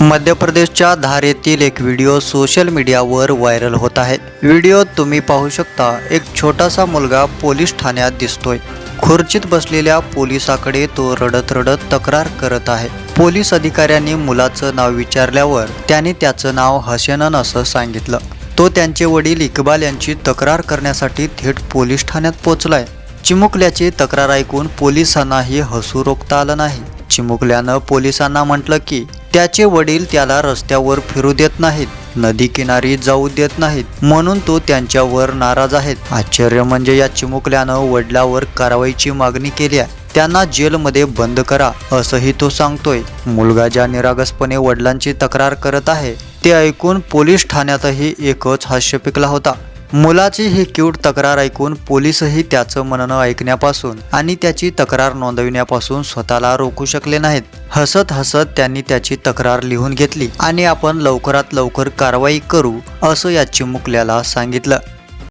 मध्य प्रदेशच्या धार येथील एक व्हिडिओ सोशल मीडियावर व्हायरल होत आहे. व्हिडिओ तुम्ही पाहू शकता एक छोटासा मुलगा पोलीस ठाण्यात दिसतोय. खुर्चीत बसलेल्या पोलिसाकडे तो रडत रडत तक्रार करत आहे. पोलीस अधिकाऱ्यांनी मुलाचं नाव विचारल्यावर त्याने त्याचं नाव हसेनन असं सांगितलं. तो त्यांचे वडील इकबाल यांची तक्रार करण्यासाठी थेट पोलीस ठाण्यात पोचलाय. चिमुकल्याची तक्रार ऐकून पोलिसांनाही हसू रोखता आलं नाही. चिमुकल्यानं पोलिसांना म्हटलं की त्याचे वडील त्याला रस्त्यावर फिरू देत नाहीत नदी किनारी जाऊ देत नाहीत म्हणून तो त्यांच्यावर नाराज आहेत. आश्चर्य म्हणजे या चिमुकल्यानं वडिलावर कारवाईची मागणी केली आहे. त्यांना जेलमध्ये बंद करा असंही तो सांगतोय. मुलगा ज्या निरागसपणे वडिलांची तक्रार करत आहे ते ऐकून पोलीस ठाण्यातही एकच हास्य पिकला होता. मुलाची ही क्यूट तक्रार ऐकून पोलीसही त्याचं म्हणणं ऐकण्यापासून आणि त्याची तक्रार नोंदविण्यापासून स्वतःला रोखू शकले नाहीत. हसत हसत त्यांनी त्याची तक्रार लिहून घेतली आणि आपण लवकरात लवकर कारवाई करू असं या चिमुकल्याला सांगितलं.